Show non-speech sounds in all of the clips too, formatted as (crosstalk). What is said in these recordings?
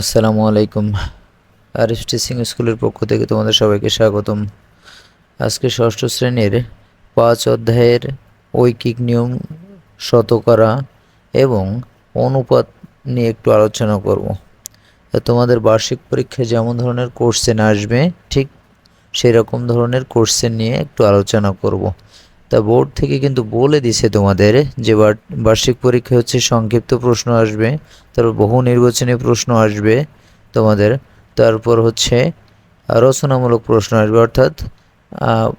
আসসালামু আলাইকুম। আরিফ টিচিং স্কুলের পক্ষ থেকে তোমাদের সবাইকে স্বাগতম। আজকে ষষ্ঠ শ্রেণির পাঁচ অধ্যায়ের ঐকিক নিয়ম, শতকরা এবং অনুপাত নিয়ে একটু আলোচনা করব। তোমাদের বার্ষিক পরীক্ষায় যেমন ধরনের কোশ্চেন আসবে, ঠিক সেরকম ধরনের কোশ্চেন নিয়ে একটু আলোচনা করব। তা বোর্ড থেকে কিন্তু বলে দিছে তোমাদের যে বার- বার্ষিক পরীক্ষা হচ্ছে সংক্ষিপ্ত প্রশ্ন আসবে, তারপর বহু নির্বাচনী প্রশ্ন আসবে তোমাদের, তারপর হচ্ছে রচনামূলক প্রশ্ন আসবে, অর্থাৎ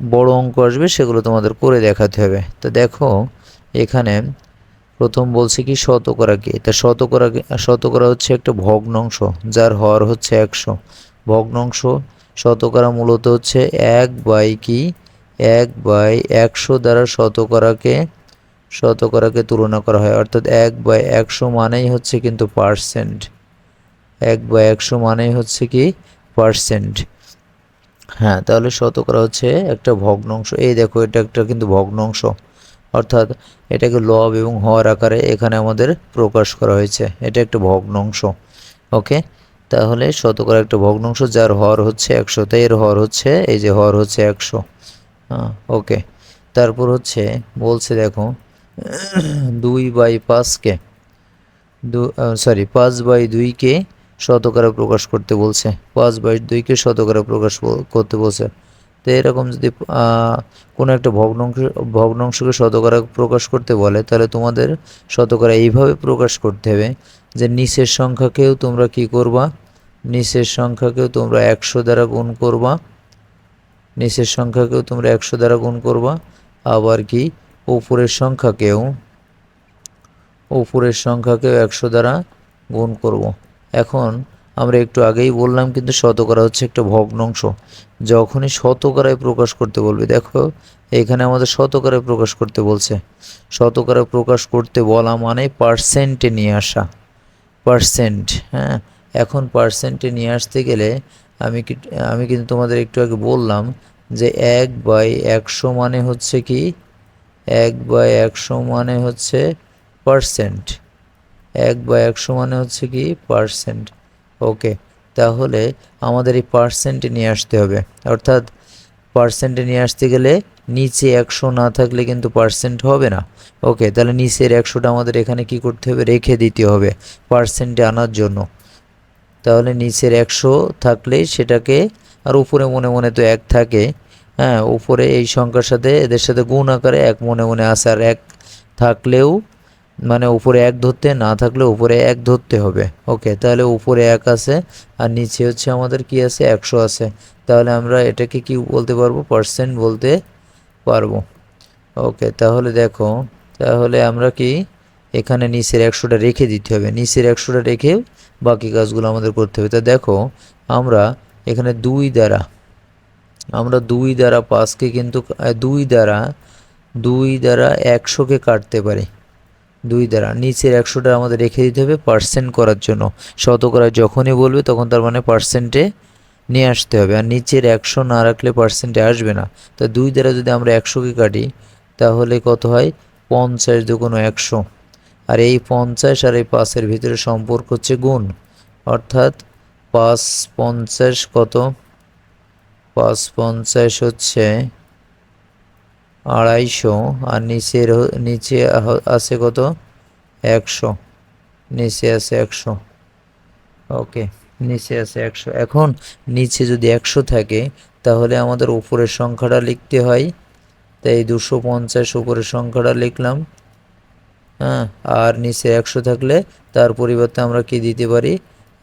বড় অঙ্ক আসবে সেগুলো তোমাদের করে দেখাতে হবে। তো দেখো, এখানে প্রথম বলছে কি শতকরা কি? তা শতকরা শতকরা হচ্ছে একটা ভগ্নাংশ, যার হর হচ্ছে একশো। ভগ্নাংশ শতকরা মূলত হচ্ছে এক বাই কি? এক বাই একশো দ্বারা শতকরাকে শতকরাকে তুলনা করা হয়। অর্থাৎ এক বাই একশো মানেই হচ্ছে কিন্তু পার্সেন্ট। এক বাই একশো মানেই হচ্ছে কি? পার্সেন্ট। হ্যাঁ তাহলে শতকরা হচ্ছে একটা ভগ্নাংশ। এই দেখো, এটা একটা কিন্তু ভগ্নাংশ। অর্থাৎ এটাকে লব এবং হর আকারে এখানে আমাদের প্রকাশ করা হয়েছে। এটা একটা ভগ্নাংশ। ওকে? তাহলে শতকরা একটা ভগ্নাংশ, যার হর হচ্ছে একশো। তাই এর হর হচ্ছে, এই যে হর হচ্ছে একশো। হ্যাঁ ওকে। তারপর হচ্ছে বলছে, দেখো, দুই বাই পাঁচকে, দু সরি পাঁচ বাই দুইকে শতকরা প্রকাশ করতে বলছে। পাঁচ বাই দুইকে শতকরা প্রকাশ করতে বলছে। তো এরকম যদি কোনো একটা ভগ্নাংশ, ভগ্নাংশকে শতকরা প্রকাশ করতে বলে, তাহলে তোমাদের শতকরা এইভাবে প্রকাশ করতে হবে যে নিচের সংখ্যাকেও তোমরা কি করবা? নিচের সংখ্যাকেও তোমরা একশো দ্বারা গুণ করবা। নিচের সংখ্যাকেও তোমরা একশো দ্বারা গুণ করবা, আবার কি? উপরের সংখ্যাকেও উপরের সংখ্যাকেও একশো দ্বারা গুণ করব। এখন আমরা একটু আগেই বললাম, কিন্তু শতকরা হচ্ছে একটা ভগ্নাংশ যখনই শতকরায় প্রকাশ করতে বলবে, দেখো, এখানে আমাদের শতকরায় প্রকাশ করতে বলছে। শতকরা প্রকাশ করতে বলা মানে পার্সেন্টে নিয়ে আসা। পার্সেন্ট হ্যাঁ? এখন পার্সেন্টে নিয়ে আসতে গেলে আমি আমি কিন্তু তোমাদের একটু আগে বললাম যে এক বাই একশো মানে হচ্ছে কি? এক বাই একশো মানে হচ্ছে পার্সেন্ট। এক বা একশো মানে হচ্ছে কি? পার্সেন্ট। ওকে, তাহলে আমাদের এই পার্সেন্টে নিয়ে আসতে হবে। অর্থাৎ পার্সেন্টে নিয়ে আসতে গেলে নিচে একশো না থাকলে কিন্তু পার্সেন্ট হবে না। ওকে, তাহলে নিচের একশোটা আমাদের এখানে কি করতে হবে? রেখে দিতে হবে পার্সেন্টে আনার জন্য। তাহলে নিচের একশো থাকলে সেটাকে, আর উপরে মনে মনে তো এক থাকে হ্যাঁ উপরে এই সংখ্যার সাথে এদের সাথে গুণ আকারে এক মনে মনে আসে আর এক থাকলেও মানে উপরে এক ধরতে, না থাকলে উপরে এক ধরতে হবে। ওকে, তাহলে উপরে এক আছে, আর নিচে হচ্ছে আমাদের কি আছে? একশো আছে। তাহলে আমরা এটাকে কি বলতে পারব? পার্সেন্ট বলতে পারব। ওকে, তাহলে দেখো, তাহলে আমরা কি এখানে নিচের একশোটা রেখে দিতে হবে। নিচের একশোটা রেখে বাকি কাজগুলো আমাদের করতে হবে। তা দেখো, আমরা এখানে দুই দ্বারা আমরা দুই দ্বারা পাঁচকে কিন্তু দুই দ্বারা দুই দ্বারা একশোকে কাটতে পারি। দুই দ্বারা, নিচের একশোটা আমাদের রেখে দিতে হবে পার্সেন্ট করার জন্য। শতকরা যখনই বলবে তখন তার মানে পার্সেন্টে নিয়ে আসতে হবে। আর নিচের একশো না রাখলে পার্সেন্টে আসবে না। তা দুই দ্বারা যদি আমরা একশোকে কাটি, তাহলে কত হয়? পঞ্চাশ দুগুণ একশো। আর এই পঞ্চাশ আর এই পাঁচের ভিতরে সম্পর্ক হচ্ছে গুণ। অর্থাৎ পাঁচ পঞ্চাশ কত? পাঁচ পঞ্চাশ হচ্ছে আড়াইশো, আর নিচের নিচে আছে কত? একশো। নিচে আছে একশো। ওকে, নিচে আছে একশো। এখন নিচে যদি একশো থাকে, তাহলে আমাদের উপরের সংখ্যাটা লিখতে হয়। তাই দুশো পঞ্চাশ উপরের সংখ্যাটা লিখলাম। হ্যাঁ আর নিচে একশো থাকলে তার পরিবর্তে আমরা কি দিতে পারি?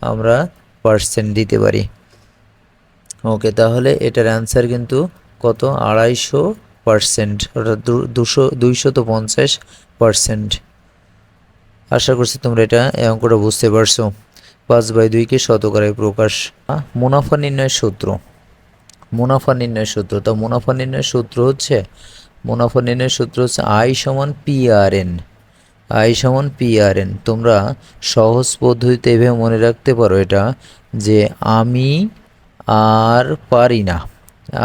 আমরা পার্সেন্ট দিতে পারি। ওকে তাহলে এটার অ্যান্সার কিন্তু কত? আড়াইশো পার্সেন্ট অর্থাৎ দুশো দুইশত পঞ্চাশ পার্সেন্ট আশা করছি তোমরা এটা অঙ্কটা বুঝতে পারছ। পাঁচ বাই দুইকে শতকরায় প্রকাশ। মুনাফা নির্ণয়ের সূত্র। মুনাফা নির্ণয়ের সূত্র। তা মুনাফা নির্ণয়ের সূত্র হচ্ছে, মুনাফা নির্ণয়ের সূত্র হচ্ছে আই সমান পি আর এন আই সমান পি আর এন তোমরা সহজ পদ্ধতিতে এভাবে মনে রাখতে পারো এটা, যে আমি আর পারি না।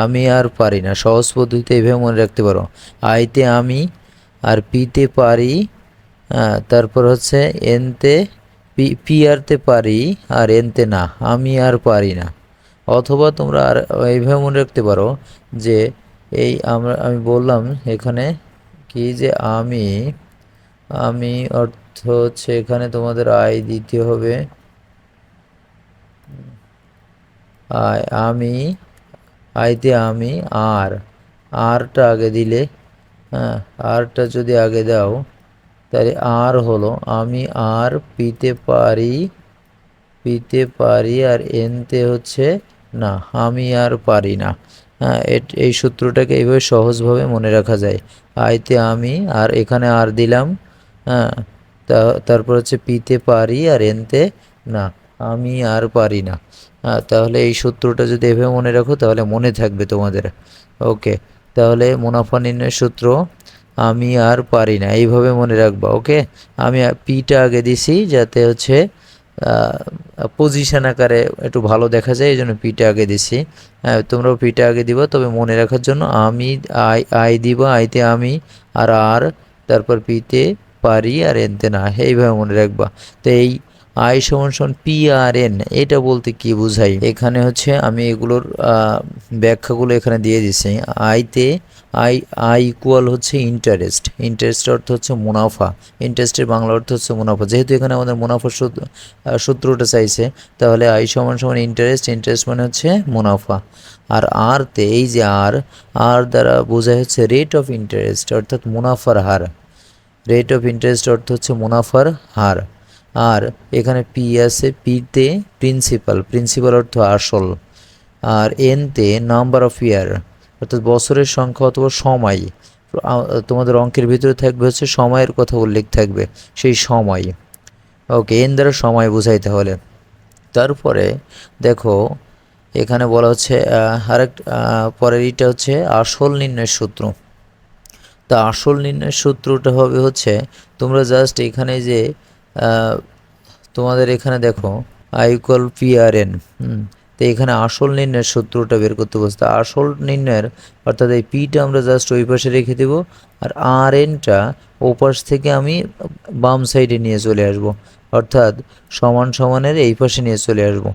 আমি আর পারি না। সহজ পদ্ধতিতে এভাবে মনে রাখতে পারো। আইতে আমি আর পিতে পারি হ্যাঁ, তারপর হচ্ছে এনতে পি পি আরতে পারি আর এনতে না। আমি আর পারি না। অথবা তোমরা আর এইভাবে মনে রাখতে পারো যে এই আমরা আমি বললাম এখানে কি যে আমি আমি অর্থ হচ্ছে এখানে তোমাদের আয় দিতে হবে। আয় আমি আইতে আমি আর। আরটা আগে দিলে হ্যাঁ আরটা যদি আগে দাও, তাহলে আর হলো। আমি আর পিতে পারি পিতে পারি আর এনতে হচ্ছে না, আমি আর পারি না। হ্যাঁ এই সূত্রটাকে এইভাবে সহজভাবে মনে রাখা যায়। আইতে আমি আর এখানে আর দিলাম হ্যাঁ তারপর হচ্ছে পিতে পারি আর এনতে না, আমি আর পারি না। তাহলে এই সূত্রটা যদি এভাবে মনে রাখো, তাহলে মনে থাকবে তোমাদের। ওকে, তাহলে মুনাফা নির্ণয়ের সূত্র আমি আর পারি না, এইভাবে মনে রাখবা, ওকে? আমি পিটা আগে দিছি যাতে হচ্ছে পজিশন আকারে একটু ভালো দেখা যায় এই জন্য পিটা আগে দিছি। হ্যাঁ তোমরাও পিটা আগে দিবা, তবে মনে রাখার জন্য আমি আই আই দিবা, আইতে আমি আর আর, তারপর পিতে পারি আর এনতে না, এইভাবে মনে রাখবা। তো এই আই সমান সমান পি আর এন এটা বলতে কি বোঝাই? এখানে হচ্ছে আমি এগুলোর ব্যাখ্যাগুলো এখানে দিয়ে দিছি। আইতে আই আই ইকুয়াল হচ্ছে ইন্টারেস্ট ইন্টারেস্ট অর্থ হচ্ছে মুনাফা। ইন্টারেস্টের বাংলা অর্থ হচ্ছে মুনাফা। যেহেতু এখানে আমাদের আহ, সূত্রটা চাইছে তাহলে আই সমান সমান ইন্টারেস্ট ইন্টারেস্ট মানে হচ্ছে মুনাফা। আর আর তে এই যে আর আর দ্বারা বোঝায় হচ্ছে রেট অফ ইন্টারেস্ট অর্থাৎ মুনাফার হার। রেট অফ ইন্টারেস্ট অর্থ হচ্ছে মুনাফার হার। আর এখানে পি আছে পিতে প্রিন্সিপাল প্রিন্সিপাল অর্থ আসল। আর এনতে নাম্বার অফ ইয়ার অর্থাৎ বছরের সংখ্যা অথবা সময়। তোমাদের অঙ্কের ভিতরে থাকবে হচ্ছে সময়ের কথা উল্লেখ থাকবে, সেই সময়। ওকে এন দ্বারা সময় বোঝাইতে হলে। তারপরে দেখো, এখানে বলা হচ্ছে আরেক পরের ইটা হচ্ছে আসল নির্ণয়ের সূত্র। তা আসল নির্ণয়ের সূত্রটা হবে হচ্ছে, তোমরা জাস্ট এখানে যে তোমাদের এখানে দেখো I equal P R N তো এখানে আসল নির্ণয়ের সূত্রটা বের করতে বসতে আসল নির্ণয়ের, অর্থাৎ এই পিটা আমরা জাস্ট ওই পাশে রেখে দেব, আর আর এনটা ও পাশ থেকে আমি বাম সাইডে নিয়ে চলে আসব। অর্থাৎ সমান সমানের এই পাশে নিয়ে চলে আসব।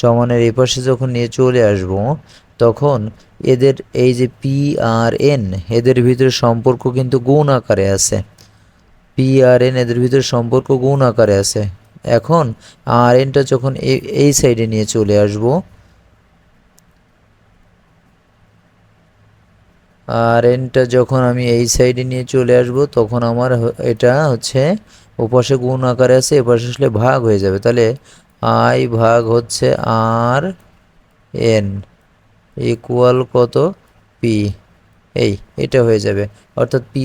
সমানের এই পাশে যখন নিয়ে চলে আসব, তখন এদের এই যে পি আর এন এদের ভিতরে সম্পর্ক কিন্তু গুণ আকারে আছে। পি আর এন এদের ভিতরে সম্পর্ক গুণ আকারে আছে। এখন আর এনটা যখন এই সাইডে নিয়ে চলে আসব আর এনটা যখন আমি এই সাইডে নিয়ে চলে আসব, তখন আমার এটা হচ্ছে ওপাশে গুণ আকারে আছে, এপাশে আসলে ভাগ হয়ে যাবে। তাহলে আই ভাগ হচ্ছে আর এন ইকুয়াল কত পি এই, এটা হয়ে যাবে। অর্থাৎ পি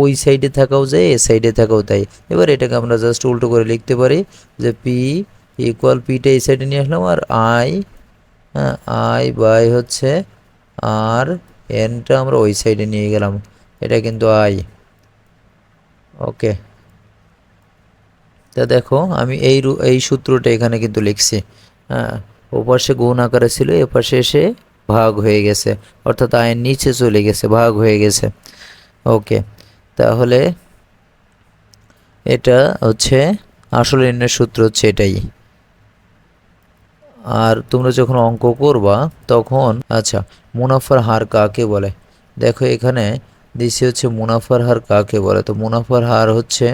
ওই সাইডে থাকাও যায়, এ সাইডে থাকাও তাই। এবার এটাকে আমরা জাস্ট উল্টো করে লিখতে পারি যে পি ইকুয়াল পিটা এই সাইডে নিয়ে আসলাম আর আই আই বাই হচ্ছে আর এনটা আমরা ওই সাইডে নিয়ে গেলাম। এটা কিন্তু আই ওকে তা দেখো, আমি এই এই সূত্রটা এখানে কিন্তু লিখছি। হ্যাঁ ওপাশে গুণ আকারে ছিল, এপাশে এসে ভাগ হয়ে গেছে, অর্থাৎ আয়ের নিচে চলে গেছে, ভাগ হয়ে গেছে। ওকে, তাহলে এটা হচ্ছে আসলে নির্ণয়ের সূত্র হচ্ছে এটাই। আর তোমরা যখন অঙ্ক করবা, তখন আচ্ছা মুনাফার হার কাকে বলে? দেখো এখানে দিছি হচ্ছে মুনাফার হার কাকে বলে? তো মুনাফার হার হচ্ছে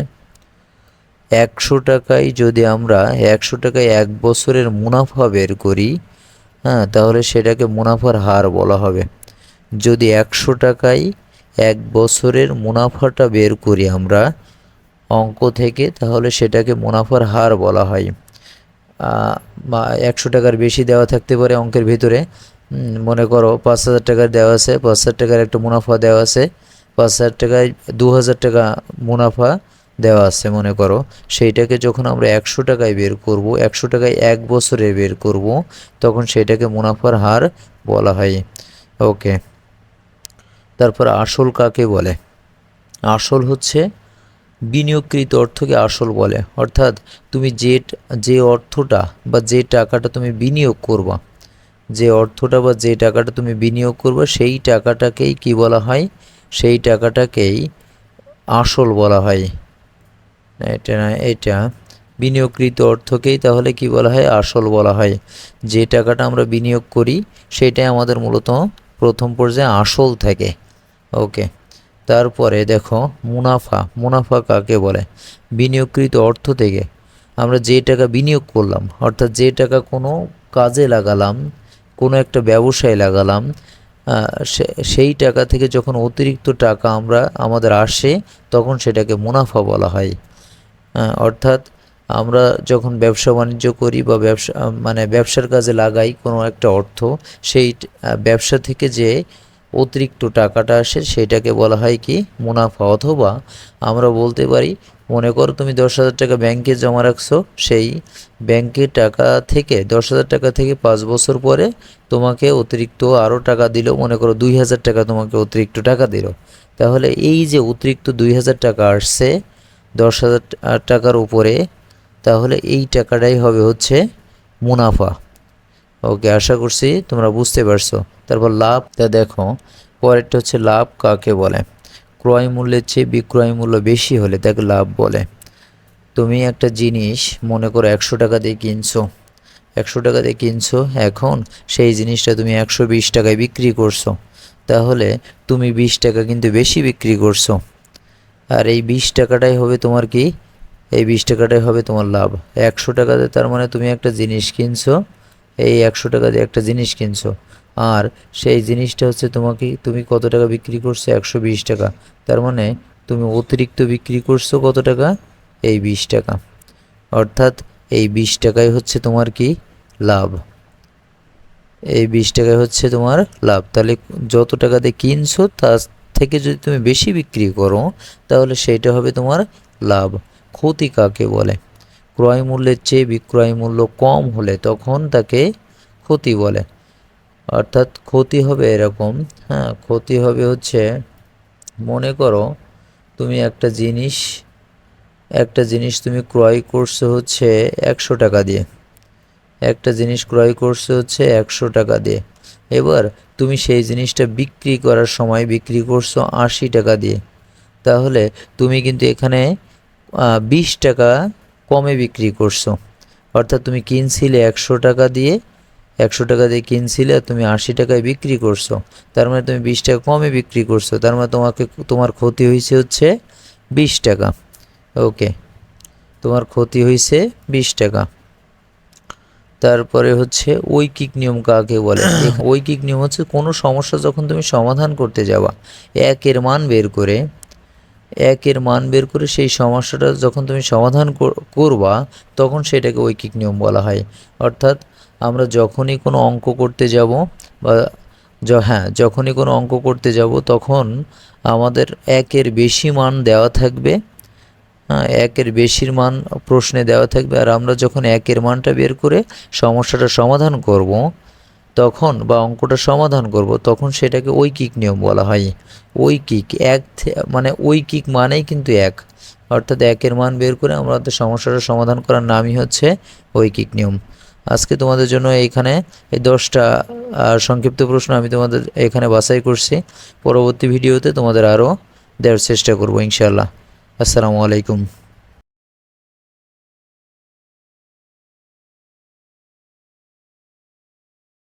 একশো টাকায় যদি আমরা একশো টাকায় এক বছরের মুনাফা বের করি হ্যাঁ তাহলে সেটাকে মুনাফার হার বলা হবে। যদি একশো টাকায় এক বছরের মুনাফাটা বের করি আমরা, অঙ্ক থেকে, তাহলে সেটাকে মুনাফার হার বলা হয়। একশো টাকার বেশি দেওয়া থাকতে পারে অঙ্কের ভিতরে। মনে করো পাঁচ হাজার টাকার দেওয়া আছে, পাঁচ হাজার টাকার একটা মুনাফা দেওয়া আছে, পাঁচ হাজার টাকায় দু হাজার টাকা মুনাফা দেওয়া আছে, মনে করো। সেইটাকে যখন আমরা একশো টাকায় বের করব, একশো টাকায় এক বছরে বের করব, তখন সেটাকে মুনাফার হার বলা হয়। ওকে। তারপর আসল কাকে বলে? আসল হচ্ছে বিনিয়োগকৃত অর্থকে আসল বলে। অর্থাৎ তুমি যে যে অর্থটা বা যে টাকাটা তুমি বিনিয়োগ করবা, যে অর্থটা বা যে টাকাটা তুমি বিনিয়োগ করবে, সেই টাকাটাকেই কি বলা হয়? সেই টাকাটাকেই আসল বলা হয়। এটা এটা বিনিয়োগকৃত অর্থকেই তাহলে কি বলা হয়? আসল বলা হয়। যে টাকাটা আমরা বিনিয়োগ করি, সেটাই আমাদের মূলত প্রথম পর্যায়ে আসল থাকে। ওকে। তারপরে দেখো, মুনাফা। মুনাফা কাকে বলে? বিনিয়োগকৃত অর্থ থেকে। আমরা যে টাকা বিনিয়োগ করলাম, অর্থাৎ যে টাকা কোনো কাজে লাগালাম, কোনো একটা ব্যবসায় লাগালাম সেই টাকা থেকে যখন অতিরিক্ত টাকা আমরা, আমাদের আসে, তখন সেটাকে মুনাফা বলা হয়। অর্থাৎ আমরা যখন ব্যবসা বাণিজ্য করি বা ব্যবসা মানে ব্যবসার কাজে লাগাই কোনো একটা অর্থ, সেই ব্যবসা থেকে যে অতিরিক্ত টাকাটা আসে সেটাকে বলা হয় কি মুনাফা অথবা আমরা বলতে পারি, মনে করো তুমি দশ হাজার টাকা ব্যাংকে জমা রাখছো, সেই ব্যাংকের টাকা থেকে, দশ হাজার টাকা থেকে পাঁচ বছর পরে তোমাকে অতিরিক্ত আরও টাকা দিল, মনে করো দুই হাজার টাকা তোমাকে অতিরিক্ত টাকা দিল। তাহলে এই যে অতিরিক্ত দুই হাজার টাকা আসছে দশ হাজার টাকার উপরে, তাহলে এই টাকাটাই হবে হচ্ছে মুনাফা। ওকে, আশা করছি তোমরা বুঝতে পারছ। তারপর লাভটা দেখো, পরেরটা হচ্ছে লাভ কাকে বলে? ক্রয় মূল্যের চেয়ে বিক্রয় মূল্য বেশি হলে তাকে লাভ বলে। তুমি একটা জিনিস মনে করো একশো টাকা দিয়ে কিনছো, একশো টাকা দিয়ে কিনছো, এখন সেই জিনিসটা তুমি একশো বিশ টাকায় বিক্রি করছ। তাহলে তুমি বিশ টাকা কিন্তু বেশি বিক্রি করছ। আর এই বিশ টাকাটাই হবে তোমার কি? এই বিশ টাকাটাই হবে তোমার লাভ। একশো টাকাতে তার মানে তুমি একটা জিনিস কিনছো, এই একশো টাকা দিয়ে একটা জিনিস কিনছো। আর সেই জিনিসটা হচ্ছে তোমাকে, তুমি কত টাকা বিক্রি করছ? একশো বিশ টাকা। তার মানে তুমি অতিরিক্ত বিক্রি করছ কত টাকা? এই বিশ টাকা। অর্থাৎ এই বিশ টাকাই হচ্ছে তোমার কি? লাভ। এই বিশ টাকায় হচ্ছে তোমার লাভ। তাহলে যত টাকা দিয়ে কিনছো, তার থেকে যদি তুমি বেশি বিক্রি করো, তাহলে সেটা হবে তোমার লাভ। ক্ষতি কাকে বলে? ক্রয় মূল্যের চেয়ে বিক্রয় মূল্য কম হলে তখন তাকে ক্ষতি বলে। অর্থাৎ ক্ষতি হবে এরকম হ্যাঁ ক্ষতি হবে হচ্ছে, মনে করো তুমি একটা জিনিস একটা জিনিস তুমি ক্রয় করছ হচ্ছে একশো টাকা দিয়ে। একটা জিনিস ক্রয় করছ হচ্ছে একশো টাকা দিয়ে। এবার তুমি সেই জিনিসটা বিক্রি করার সময় বিক্রি করছ আশি টাকা দিয়ে। তাহলে তুমি কিন্তু এখানে বিশ টাকা কমে বিক্রি করছ। অর্থাৎ তুমি কিনছিলে একশো টাকা দিয়ে, একশো টাকা দিয়ে কিনছিলে, তুমি আশি টাকায় বিক্রি করছ। তার মানে তুমি বিশ টাকা কমে বিক্রি করছ। তার মানে তোমাকে, তোমার ক্ষতি হয়েছে হচ্ছে বিশ টাকা। ওকে, তোমার ক্ষতি হয়েছে বিশ টাকা। তারপরে হচ্ছে ঐকিক নিয়ম কাকে বলে? (coughs) ঐকিক নিয়ম হচ্ছে কোনো সমস্যা যখন তুমি সমাধান করতে যাবা একের মান বের করে একের মান বের করে সেই সমস্যাটা যখন তুমি সমাধান করবা তখন সেটাকে ঐকিক নিয়ম বলা হয়। অর্থাৎ আমরা যখনই কোনো অঙ্ক করতে যাব বা য- হ্যাঁ যখনই কোনো অঙ্ক করতে যাব তখন আমাদের একের বেশি মান দেওয়া থাকবে একের বেশির মান প্রশ্নে দেওয়া থাকবে। আর আমরা যখন একের মানটা বের করে সমস্যাটা সমাধান করব, তখন বা অঙ্কটা সমাধান করব, তখন সেটাকে ঐকিক নিয়ম বলা হয়। ঐকিক, এক মানে ঐকিক মানেই কিন্তু এক। অর্থাৎ একের মান বের করে আমাদের সমস্যাটা সমাধান করার নামই হচ্ছে ঐকিক নিয়ম। আজকে তোমাদের জন্য এইখানে এই দশটা সংক্ষিপ্ত প্রশ্ন আমি তোমাদের এখানে বাছাই করছি। পরবর্তী ভিডিওতে তোমাদের আরও দেওয়ার চেষ্টা করব ইনশাল্লাহ আসসালামু আলাইকুম